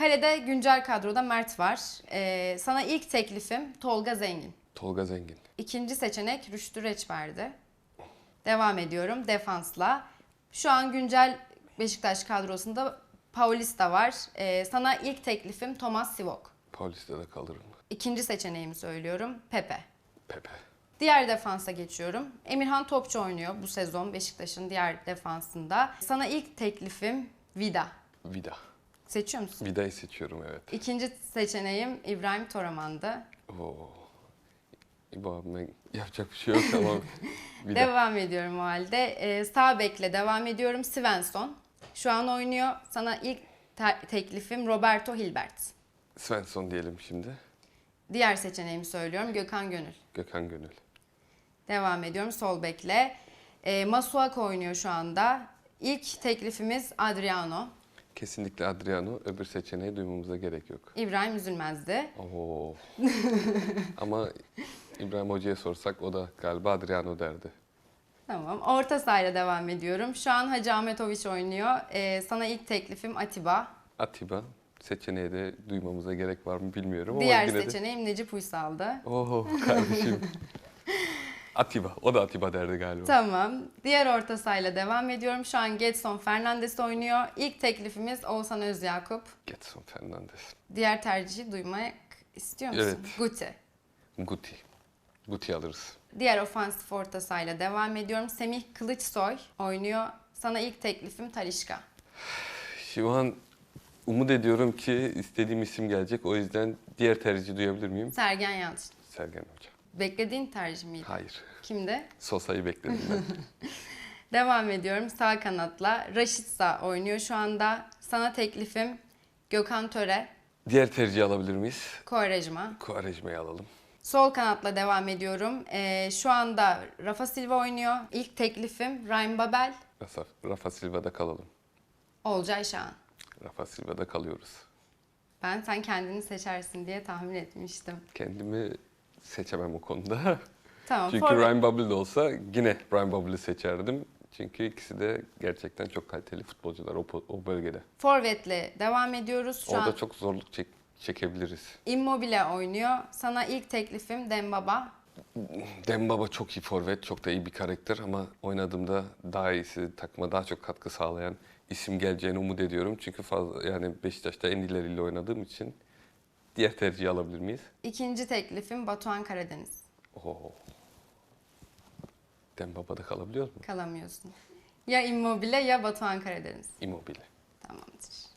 Kalede güncel kadroda Mert var. Ee, sana ilk teklifim Tolga Zengin. Tolga Zengin. İkinci seçenek Rüştü Reçber'di. Devam ediyorum defansla. Şu an güncel Beşiktaş kadrosunda Paulista var. Ee, sana ilk teklifim Thomas Sivok. Paulista da kalırım. İkinci seçeneğimi söylüyorum Pepe. Pepe. Diğer defansa geçiyorum. Emirhan Topçu oynuyor bu sezon Beşiktaş'ın diğer defansında. Sana ilk teklifim Vida. Vida. Seçiyor musun? Vida'yı seçiyorum evet. İkinci seçeneğim İbrahim Toraman'dı. Oo. İbo yapacak bir şey yok ama Vida. Devam ediyorum o halde. Ee, sağ bekle devam ediyorum. Svensson. Şu an oynuyor. Sana ilk te- teklifim Roberto Hilbert. Svensson diyelim şimdi. Diğer seçeneğimi söylüyorum Gökhan Gönül. Gökhan Gönül. Devam ediyorum sol bekle. Ee, Masuako oynuyor şu anda. İlk teklifimiz Adriano. Kesinlikle Adriano. Öbür seçeneği duymamıza gerek yok. İbrahim Üzülmez'di. Oo. ama İbrahim Hoca'ya sorsak o da galiba Adriano derdi. Tamam. Orta sahayla devam ediyorum. Şu an Hacı Ahmetoviç oynuyor. Ee, sana ilk teklifim Atiba. Atiba. Seçeneği de duymamıza gerek var mı bilmiyorum ama Diğer yine de... seçeneğim Necip Uysal'dı. Oo kardeşim. Atiba. O da Atiba derdi galiba. Tamam. Diğer orta sahayla devam ediyorum. Şu an Getson Fernandes oynuyor. İlk teklifimiz Oğuzhan Özyakup. Getson Fernandes. Diğer tercihi duymak istiyor musun? Evet. Guti. Guti. Guti alırız. Diğer ofansif orta sahayla devam ediyorum. Semih Kılıçsoy oynuyor. Sana ilk teklifim Talişka. Şu an umut ediyorum ki istediğim isim gelecek. O yüzden diğer tercihi duyabilir miyim? Sergen Yalçın. Sergen Hoca. Beklediğin tercih miydi? Hayır. Kimde? Sosa'yı bekledim ben. Devam ediyorum sağ kanatla. Raşitsa oynuyor şu anda. Sana teklifim Gökhan Töre, diğer tercihi alabilir miyiz? Kovarejma. Kuarejma'yı alalım. Sol kanatla devam ediyorum. Ee, şu anda Rafa Silva oynuyor. İlk teklifim Ryan Babel, Rafa, Rafa Silva'da kalalım. Olcay Şahan. Rafa Silva'da kalıyoruz. Ben sen kendini seçersin diye tahmin etmiştim. Kendimi seçemem o konuda. Tamam. Çünkü forvet- Ryan Babel de olsa yine Ryan Babel'i seçerdim. Çünkü ikisi de gerçekten çok kaliteli futbolcular o, o bölgede. Forvet'le devam ediyoruz. Şu Orada an çok zorluk çek- çekebiliriz. Immobile oynuyor. Sana ilk teklifim Dembaba. Dembaba çok iyi forvet, çok da iyi bir karakter ama oynadığımda daha iyisi, takıma daha çok katkı sağlayan isim geleceğini umut ediyorum. Çünkü fazla yani Beşiktaş'ta en ileriyle oynadığım için diğer tercihi alabilir miyiz? İkinci teklifim Batuhan Karadeniz. Oo. Dembaba'da kalabiliyor mu? Kalamıyorsun. Ya Immobile ya Batuhan Karadeniz. Immobile. Tamamdır.